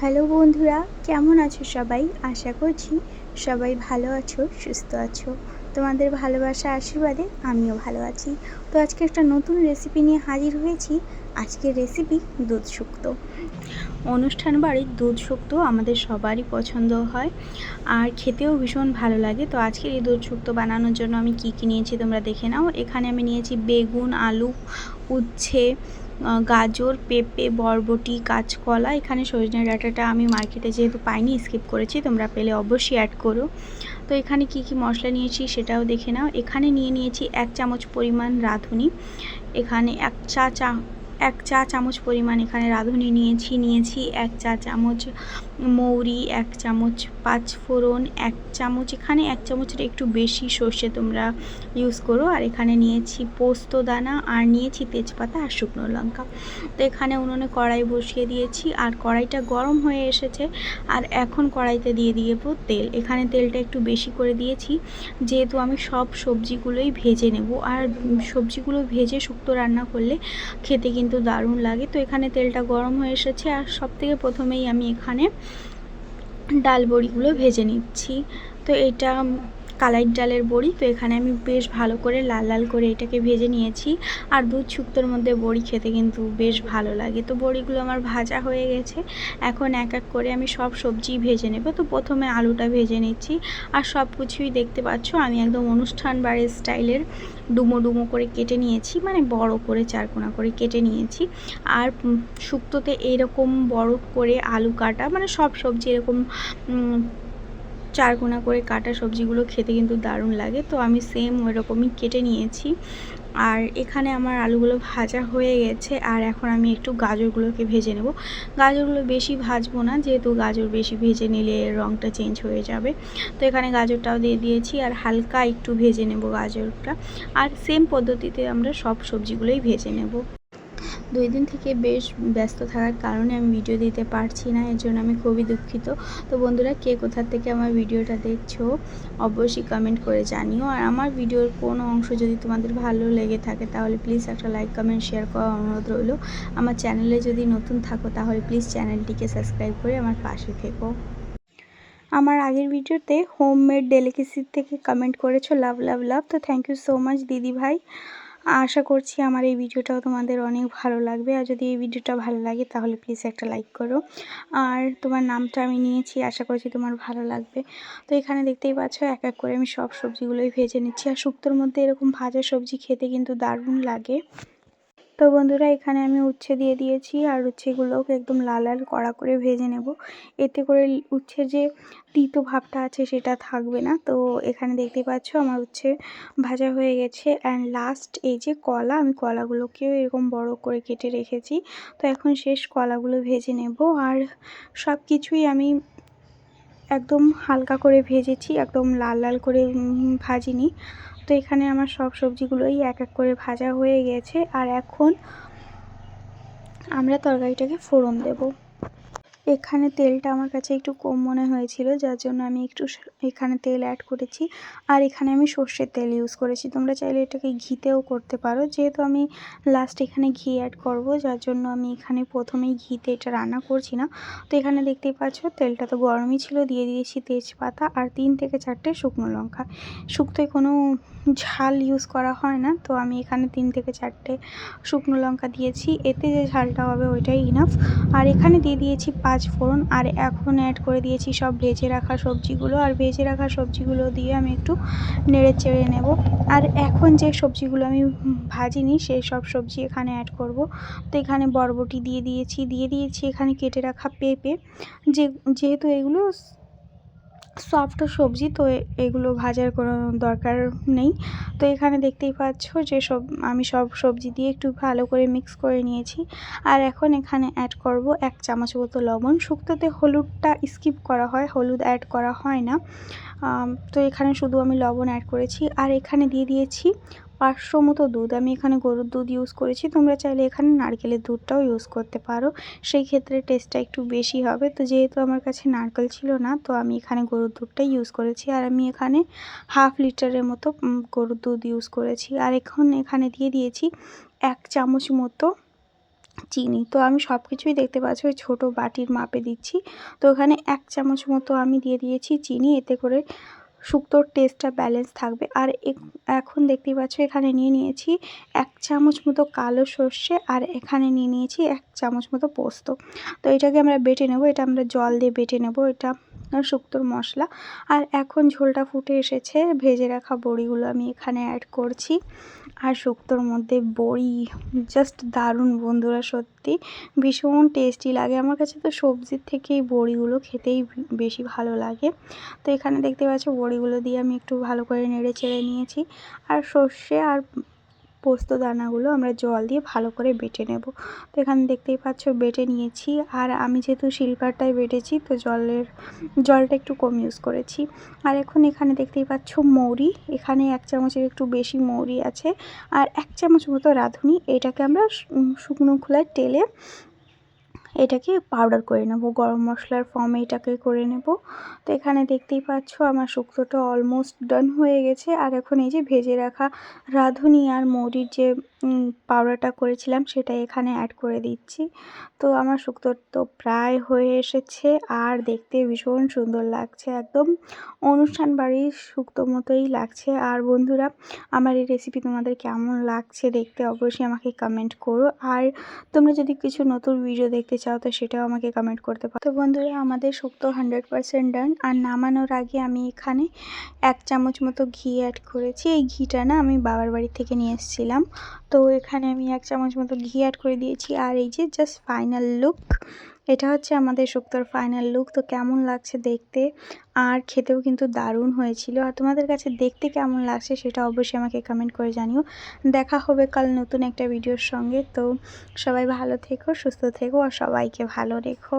Hello বন্ধুরা, কেমন আছো সবাই? আশা করছি সবাই ভালো আছো, সুস্থ আছো। তোমাদের ভালোবাসা, আশীর্বাদে আমিও ভালো আছি। তো আজকে একটা নতুন রেসিপি নিয়ে হাজির হয়েছি। আজকের রেসিপি দুধ শুক্তো। অনুষ্ঠান বাড়ির দুধ শুক্তো আমাদের সবারই পছন্দ হয় আর খেতেও ভীষণ ভালো লাগে। তো আজকের এই দুধ শুক্তো বানানোর জন্য আমি কী কী নিয়েছি তোমরা দেখে নাও। এখানে আমি নিয়েছি বেগুন, আলু, উচ্ছে গাজর, পেঁপে, বরবটি, কাঁচকলা, এখানে সজনে ডাটাটা আমি মার্কেটে যেহেতু পাইনি স্কিপ করেছি, তোমরা পেলে অবশ্যই অ্যাড করো। তো এখানে কি কি মশলা নিয়েছি সেটাও দেখে নাও। এখানে নিয়ে নিয়েছি এক চামচ পরিমাণ রাঁধুনি। এখানে এক চা চা এক চা চামচ পরিমাণ এখানে রাঁধুনি নিয়েছি নিয়েছি এক চা চামচ মৌরি, এক চামচ পাঁচ ফোড়ন, এক চামচ, এখানে এক চামচের একটু বেশি সর্ষে তোমরা ইউজ করো। আর এখানে নিয়েছি পোস্ত দানা, আর নিয়েছি তেজপাতা আর শুকনো লঙ্কা। তো এখানে উনুনে কড়াই বসিয়ে দিয়েছি, আর কড়াইটা গরম হয়ে এসেছে, আর এখন কড়াইতে দিয়ে দিয়েব তেল। এখানে তেলটা একটু বেশি করে দিয়েছি, যেহেতু আমি সব সবজিগুলোই ভেজে নেব। আর সবজিগুলো ভেজে শুক্তো রান্না করলে খেতে কিন্তু দারুণ লাগে। তো এখানে তেলটা গরম হয়ে এসেছে আর সব থেকে প্রথমেই আমি এখানে ডাল বড়িগুলো ভেজে নিচ্ছি। তো এটা কালাই ডালের বড়ি। তো এখানে আমি বেশ ভালো করে লাল লাল করে এটাকে ভেজে নিয়েছি। আর দুধ শুক্তোর মধ্যে বড়ি খেতে কিন্তু বেশ ভালো লাগে। তো বড়িগুলো আমার ভাজা হয়ে গেছে। এখন এক এক করে আমি সব সবজি ভেজে নেব। তো প্রথমে আলুটা ভেজে নিচ্ছি। আর সব কিছুই দেখতে পাচ্ছ, আমি একদম অনুষ্ঠান বাড়ির স্টাইলের ডুমো ডুমো করে কেটে নিয়েছি। মানে বড় করে চারকোনা করে কেটে নিয়েছি। আর শুক্তোতে এরকম বড় করে আলু কাটা মানে সব সবজি এরকম চারকোনা করে কাটা সবজিগুলো খেতে কিন্তু দারুণ লাগে। তো আমি সেম ওইরকমই কেটে নিয়েছি। আর এখানে আমার আলুগুলো ভাজা হয়ে গেছে। আর এখন আমি একটু গাজরগুলোকে ভেজে নেব। গাজরগুলো বেশি ভাজবো না, যেহেতু গাজর বেশি ভেজে নিলে রঙটা চেঞ্জ হয়ে যাবে। তো এখানে গাজরটাও দিয়ে দিয়েছি আর হালকা একটু ভেজে নেব গাজরটা। আর সেম পদ্ধতিতে আমরা সব সবজিগুলোই ভেজে নেব। দুই দিন থেকে বেশ ব্যস্ত থাকার কারণে আমি ভিডিও দিতে পারছি না, এর জন্য আমি খুবই দুঃখিত। তো বন্ধুরা, কে কোথার থেকে আমার ভিডিওটা দেখছ, অবশ্যই কমেন্ট করে জানিও। আর আমার ভিডিওর কোনো অংশ যদি তোমাদের ভালো লেগে থাকে, তাহলে প্লিজ একটা লাইক কমেন্ট শেয়ার করার অনুরোধ রইল। আমার চ্যানেলে যদি নতুন থাকো, তাহলে প্লিজ চ্যানেলটিকে সাবস্ক্রাইব করে আমার পাশে থেকো। আমার আগের ভিডিওতে হোম মেড ডেলিকেসির থেকে কমেন্ট করেছ লাভ লাভ লাভ তো থ্যাংক ইউ সো মাচ দিদি ভাই। আশা করছি আমার এই ভিডিওটাও তোমাদের অনেক ভালো লাগবে। আর যদি এই ভিডিওটা ভালো লাগে তাহলে প্লিজ একটা লাইক করো। আর তোমার নামটা আমি নিয়েছি, আশা করছি তোমার ভালো লাগবে। তো এখানে দেখতেই পাচ্ছ, এক এক করে আমি সব সবজিগুলোই ভেজে নিচ্ছি। আর শুক্তোর মধ্যে এরকম ভাজা সবজি খেতে কিন্তু দারুণ লাগে। তো বন্ধুরা, এখানে আমি উচ্ছে দিয়ে দিয়েছি আর উচ্ছেগুলোকে একদম লাল লাল কড়া করে ভেজে নেব। এতে করে উচ্ছের যে তিতো ভাবটা আছে সেটা থাকবে না। তো এখানে দেখতে পাচ্ছ আমার উচ্ছে ভাজা হয়ে গেছে। অ্যান্ড লাস্ট এই যে কলা, আমি কলাগুলোকেও এরকম বড় করে কেটে রেখেছি। তো এখন শেষ কলাগুলো ভেজে নেব। আর সব কিছুই আমি একদম হালকা করে ভেজেছি, একদম লাল লাল করে ভাজিনি। তো এখানে আমার সব সবজিগুলোই এক এক করে ভাজা হয়ে গেছে। আর এখন আমরা তরকারিটাকে ফোড়ন দেব। এখানে তেলটা আমার কাছে একটু কম মনে হয়েছিল, যার জন্য আমি একটু এখানে তেল অ্যাড করেছি। আর এখানে আমি সর্ষের তেল ইউজ করেছি। তোমরা চাইলে এটাকে ঘিতেও করতে পারো। যেহেতু আমি লাস্ট এখানে ঘি অ্যাড করব, যার জন্য আমি এখানে প্রথমেই ঘিতে এটা রান্না করছি না। তো এখানে দেখতেই পাচ্ছ, তেলটা তো গরমই ছিল। দিয়ে দিয়েছি তেজপাতা আর তিন থেকে চারটে শুকনো লঙ্কা। শুক্তোয় কোনো ঝাল ইউজ করা হয় না। তো আমি এখানে তিন থেকে চারটে শুকনো লঙ্কা দিয়েছি। এতে যে ঝালটা হবে ওইটাই ইনাফ আর এখানে দিয়ে দিয়েছি পাঁচ ফোড়ন। আর এখন অ্যাড করে দিয়েছি সব ভেজে রাখা সবজিগুলো। আর ভেজে রাখা সবজিগুলো দিয়ে আমি একটু নেড়ে চেড়ে নেব। আর এখন যে সবজিগুলো আমি ভাজিনি সেই সব সবজি এখানে অ্যাড করব। তো এখানে বরবটি দিয়ে দিয়েছি। দিয়ে দিয়েছি এখানে কেটে রাখা পেঁপে। যে, যেহেতু এগুলো সফট সবজি, তো এগুলো ভাজার কোনো দরকার নেই। তো এখানে দেখতেই পাচ্ছ যে সব, আমি সব সবজি দিয়ে একটু ভালো করে মিক্স করে নিয়েছি। আর এখন এখানে অ্যাড করব এক চামচ মতো লবণ। শুক্তোতে হলুদটা স্কিপ করা হয়, হলুদ অ্যাড করা হয় না। তো এখানে শুধু আমি লবণ অ্যাড করেছি। আর এখানে দিয়ে দিয়েছি পাঁচশো মতো দুধ আমি এখানে গরুর দুধ ইউজ করেছি। তোমরা চাইলে এখানে নারকেলের দুধটাও ইউজ করতে পারো। সেই ক্ষেত্রে টেস্টটা একটু বেশি হবে। তো যেহেতু আমার কাছে নারকেল ছিল না, তো আমি এখানে গরুর দুধটাই ইউজ করেছি। আর আমি এখানে হাফ লিটারের মতো গরুর দুধ ইউজ করেছি। আর এখন এখানে দিয়ে দিয়েছি এক চামচ মতো চিনি। তো আমি সব কিছুই দেখতে পাচ্ছি, ওই ছোটো বাটির মাপে দিচ্ছি। তো ওখানে এক চামচ মতো আমি দিয়ে দিয়েছি চিনি। এতে করে শুক্তোর টেস্টটা ব্যালেন্স থাকবে। আর এখন দেখতেই পাচ্ছ এখানে নিয়ে নিয়েছি এক চামচ মতো কালো সর্ষে আর এখানে নিয়ে নিয়েছি এক চামচ মতো পোস্ত। তো এটাকে আমরা বেটে নেব, এটা আমরা জল দিয়ে বেটে নেব, এটা শুক্তোর মশলা। আর এখন ঝোলটা ফুটে এসেছে, ভেজে রাখা বড়িগুলো আমি এখানে অ্যাড করছি। আর শুক্তোর মধ্যে বড়ি জাস্ট দারুণ বন্ধুরা, সত্যি। ভীষণ টেস্টি লাগে। আমার কাছে তো সবজির থেকেই বড়িগুলো খেতেই বেশি ভালো লাগে। তো এখানে দেখতে পাচ্ছ, বড়িগুলো দিয়ে আমি একটু ভালো করে নেড়ে চেড়ে নিয়েছি। আর সর্ষে আর পোস্ত দানাগুলো আমরা জল দিয়ে ভালো করে বেটে নেব। তো এখানে দেখতেই পাচ্ছ বেটে নিয়েছি। আর আমি যেহেতু শিলপাটায় বেটেছি, তো জলের, জলটা একটু কম ইউজ করেছি। আর এখন এখানে দেখতেই পাচ্ছ মৌরি। এখানে এক চামচের একটু বেশি মৌরি আছে। আর এক চামচ মতো রাঁধুনি। এটাকে আমরা শুকনো খোলায় তেলে এটাকে পাউডার করে নেব, গরম মশলার ফর্মে এটাকে করে নেব। তো এখানে দেখতেই পাচ্ছ আমার শুক্তোটা অলমোস্ট ডান হয়ে গেছে। আর এখন এই যে ভেজে রাখা রাঁধুনি আর মৌরির যে পাউডারটা করেছিলাম, সেটা এখানে অ্যাড করে দিচ্ছি। তো আমার শুক্তোর তো প্রায় হয়ে এসেছে, আর দেখতে ভীষণ সুন্দর লাগছে, একদম অনুষ্ঠান বাড়ির শুক্তো মতোই লাগছে। আর বন্ধুরা, আমার এই রেসিপি তোমাদের কেমন লাগছে দেখতে অবশ্যই আমাকে কমেন্ট করো। আর তোমরা যদি কিছু নতুন ভিডিও দেখতে চাও, তো সেটাও আমাকে কমেন্ট করতে পারো। তো বন্ধুরা, আমাদের শুক্তো হান্ড্রেড পারসেন্ট ডান আর নামানোর আগে আমি এখানে এক চামচ মতো ঘি অ্যাড করেছি। এই ঘিটা না আমি বাবার বাড়ি থেকে নিয়ে এসেছিলাম। তো এখানে আমি এক চামচ মতো ঘি অ্যাড করে দিয়েছি। আর এই যে জাস্ট ফাইনাল লুক এটা হচ্ছে আমাদের শুক্তোর ফাইনাল লুক তো কেমন লাগছে দেখতে? আর খেতেও কিন্তু দারুণ হয়েছিল। আর তোমাদের কাছে দেখতে কেমন লাগছে সেটা অবশ্যই আমাকে কমেন্ট করে জানিও। দেখা হবে কাল নতুন একটা ভিডিওর সঙ্গে। তো সবাই ভালো থেকো, সুস্থ থেকো, আর সবাইকে ভালো রেখো।